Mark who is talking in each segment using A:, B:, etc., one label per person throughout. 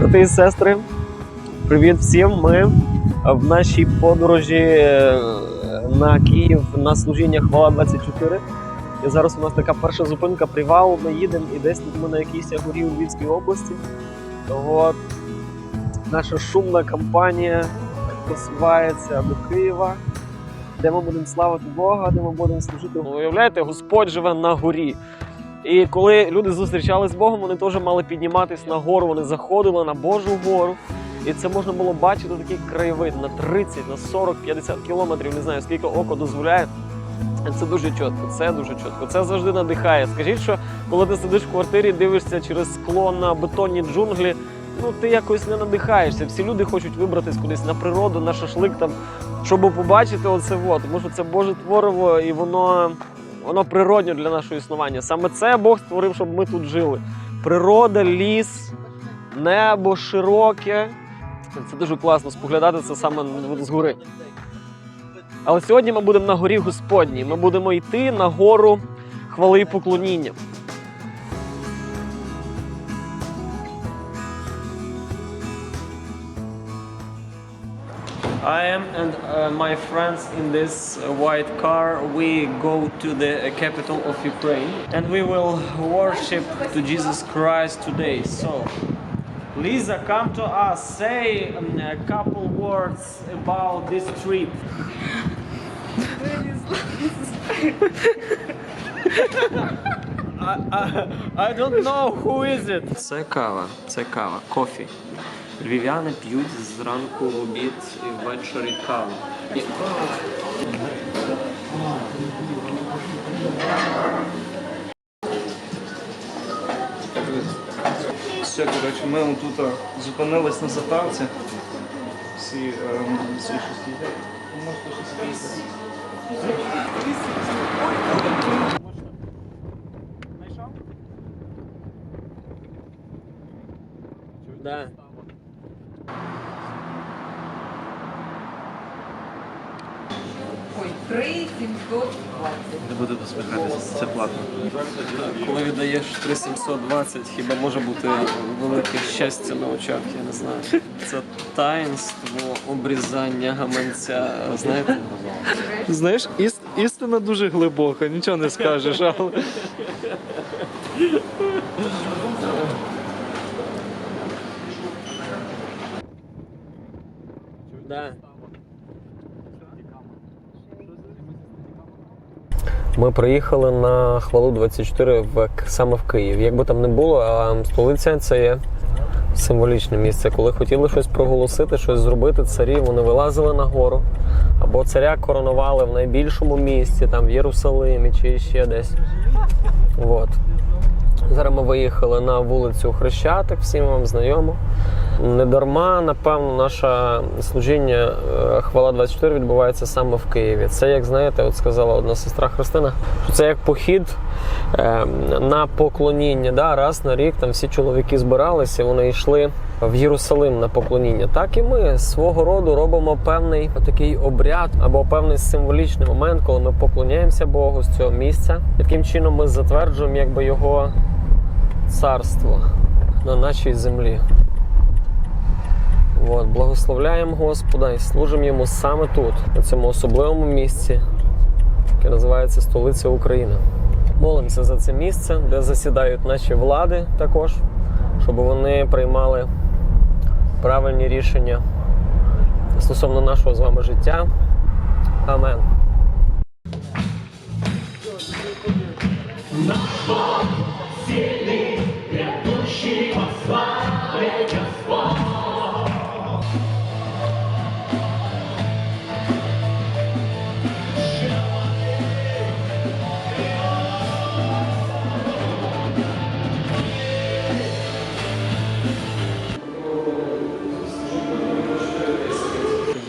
A: Брати і сестри, привіт всім! Ми в нашій подорожі е, на Київ на служіння Хвала 24. І зараз у нас така перша зупинка привал. Ми їдемо і десь тут ми на якійсь горі у Львівській області. От наша шумна кампанія посувається до Києва, де ми будемо славити Бога, де ми будемо служити. Уявляєте, Господь живе на горі. І коли люди зустрічались з Богом, вони теж мали підніматись на гору, вони заходили на Божу гору. І це можна було бачити такий краєвид на 30, на 40, 50 кілометрів, не знаю, скільки око дозволяє. Це дуже чітко, це дуже чітко. Це завжди надихає. Скажіть, що коли ти сидиш в квартирі, дивишся через скло на бетонні джунглі, ну ти якось не надихаєшся. Всі люди хочуть вибратись кудись на природу, на шашлик там, щоб побачити оце. От. Тому що це Боже твориво, і воно, воно природньо для нашого існування. Саме це Бог створив, щоб ми тут жили. Природа, ліс, небо широке. Це дуже класно споглядати це саме згори. Але сьогодні ми будемо на горі Господній. Ми будемо йти на гору хвали і поклоніння. I am and uh, my friends in this uh, white car. We go to the uh, capital of Ukraine and we will worship to Jesus Christ today. So, Lisa, come to us. Say um, a couple words about this trip. I, I, I don't know who is it. Це кава, це кава, кофі. Львів'яни п'ють зранку в обід і ввечері каву. І-
B: Все, коротше, ми тут зупинились на заправці. Всі, ем, всі щось.
A: Да.
C: 3720.
B: Не буду посміхатися, це платно.
A: Коли віддаєш 3720, хіба може бути велике щастя на очах, я не знаю. Це таїнство обрізання гаманця, знаєте?
B: Знаєш, іс- істина дуже глибока, нічого не скажеш, але.
A: Да. Ми приїхали на хвалу 24 в саме в Київ. Як би там не було, а столиця це є символічне місце. Коли хотіли щось проголосити, щось зробити, царі вони вилазили на гору. Або царя коронували в найбільшому місті, там в Єрусалимі чи ще десь. От. Зараз ми виїхали на вулицю Хрещатик, всім вам знайомо. Не дарма, напевно, наше служіння е, Хвала 24 відбувається саме в Києві. Це, як знаєте, от сказала одна сестра Христина, що це як похід е, на поклоніння. Да? Раз на рік там всі чоловіки збиралися, вони йшли в Єрусалим на поклоніння. Так і ми свого роду робимо певний такий обряд або певний символічний момент, коли ми поклоняємося Богу з цього місця. Таким чином ми затверджуємо якби його царство на нашій землі. От, благословляємо Господа і служимо йому саме тут, на цьому особливому місці, яке називається столиця України. Молимося за це місце, де засідають наші влади також, щоб вони приймали правильні рішення стосовно нашого з вами життя. Амен.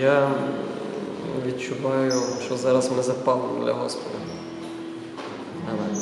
A: Я відчуваю, що зараз ми запалимо для Господа. Амен.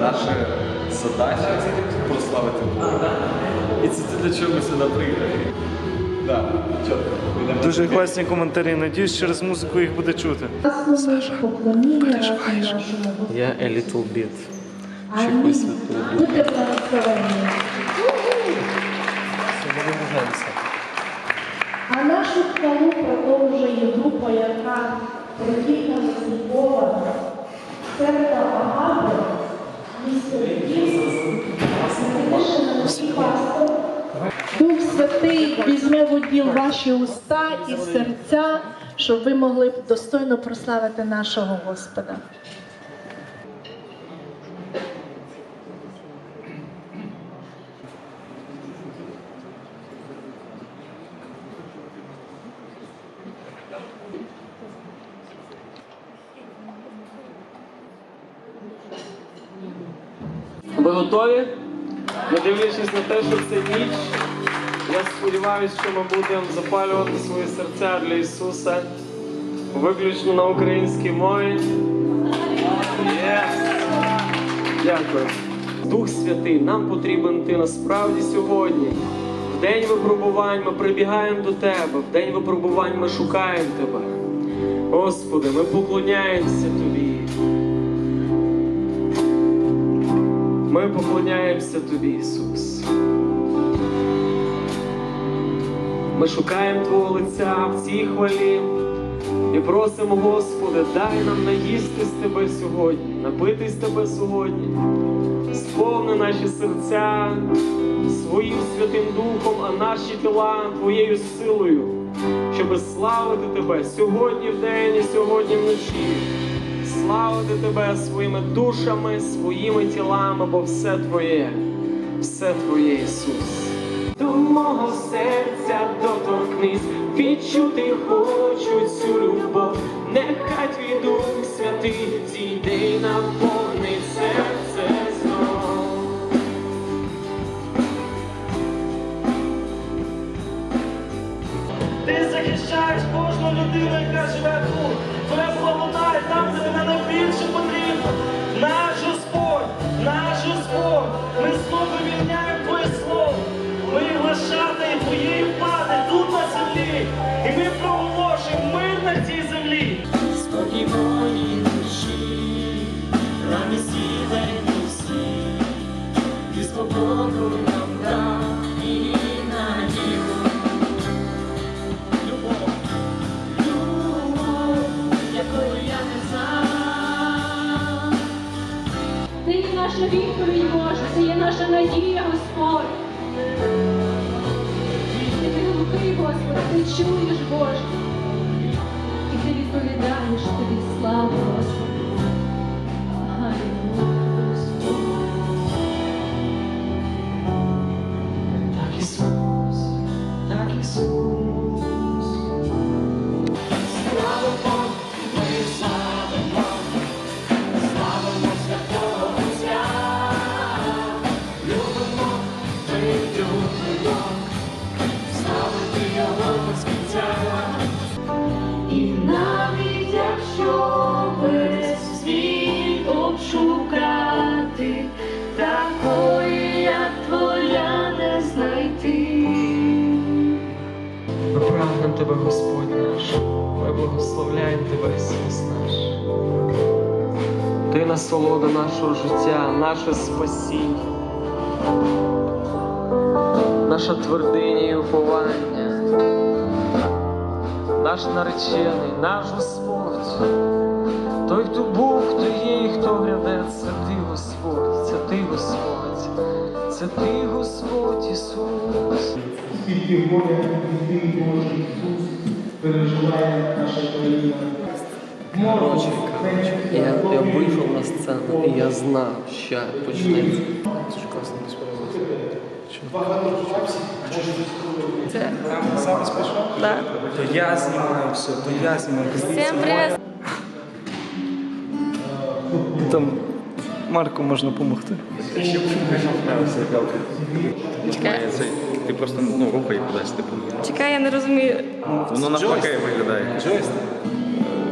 B: Наша задача прославити Бога.
A: І це те, для чого ми сюди приїхали.
B: Да, чітко. Дуже класні коментарі. Надіюсь, через музику їх буде чути.
D: Саша, переживаєш?
A: Я a little bit. Чекаю Святого
E: хвалу продовжує група, яка приїхала з церква Агаби, місто Святишина пастор. Дух Святий візьме в уділ ваші уста і серця, щоб ви могли достойно прославити нашого Господа.
A: Готові? Не дивлячись на те, що це ніч, я сподіваюся, що ми будемо запалювати свої серця для Ісуса виключно на українській мові. Єс! Дякую. Дух Святий, нам потрібен ти насправді сьогодні. В день випробувань ми прибігаємо до Тебе, в день випробувань ми шукаємо Тебе. Господи, ми поклоняємося Тобі. Ми поклоняємося Тобі, Ісус. Ми шукаємо Твого лиця в цій хвалі і просимо, Господи, дай нам наїстись Тебе сьогодні, напитись Тебе сьогодні, сповни наші серця своїм Святим Духом, а наші тіла Твоєю силою, щоби славити Тебе сьогодні в день і сьогодні вночі славити тебе своїми душами, своїми тілами, бо все твоє, все твоє, Ісус. До мого серця доторкнись, відчути хочу цю любов, нехай твій Дух Святий зійде на наповнить
F: захищаєш людина, яка живе тут. Твоя благодать там, де тебе найбільше потрібно.
G: Наша надія, Господь. Ти не глухий, Господи, ти чуєш, Боже. І ти відповідаєш тобі славу, Господи.
H: Так Ісус, так Ісус.
A: Ісус наш. Ти насолода нашого життя, наше спасіння, наша твердиня і уповання, наш наречений, наш Господь. Той, хто був, хто є і хто гряде, це ти, Господь, це ти, Господь, це ти, Господь Ісус.
I: скільки горя і ти, Боже Ісус, переживає наша країна.
A: Коротше, я, я вийшов на сцену і я знав, що почнеться. Це
B: Запис пішов?
A: так.
B: То я знімаю все, то я знімаю.
G: Всім привіт!
B: Там Марку можна допомогти.
G: Чекай,
J: Ти просто ну, рухай кудись, типу.
G: чекай, я не розумію.
J: Воно навпаки виглядає.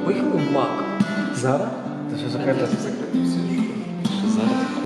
A: Поїхали в мак. Зараз?
B: Та що закрита? Зараз.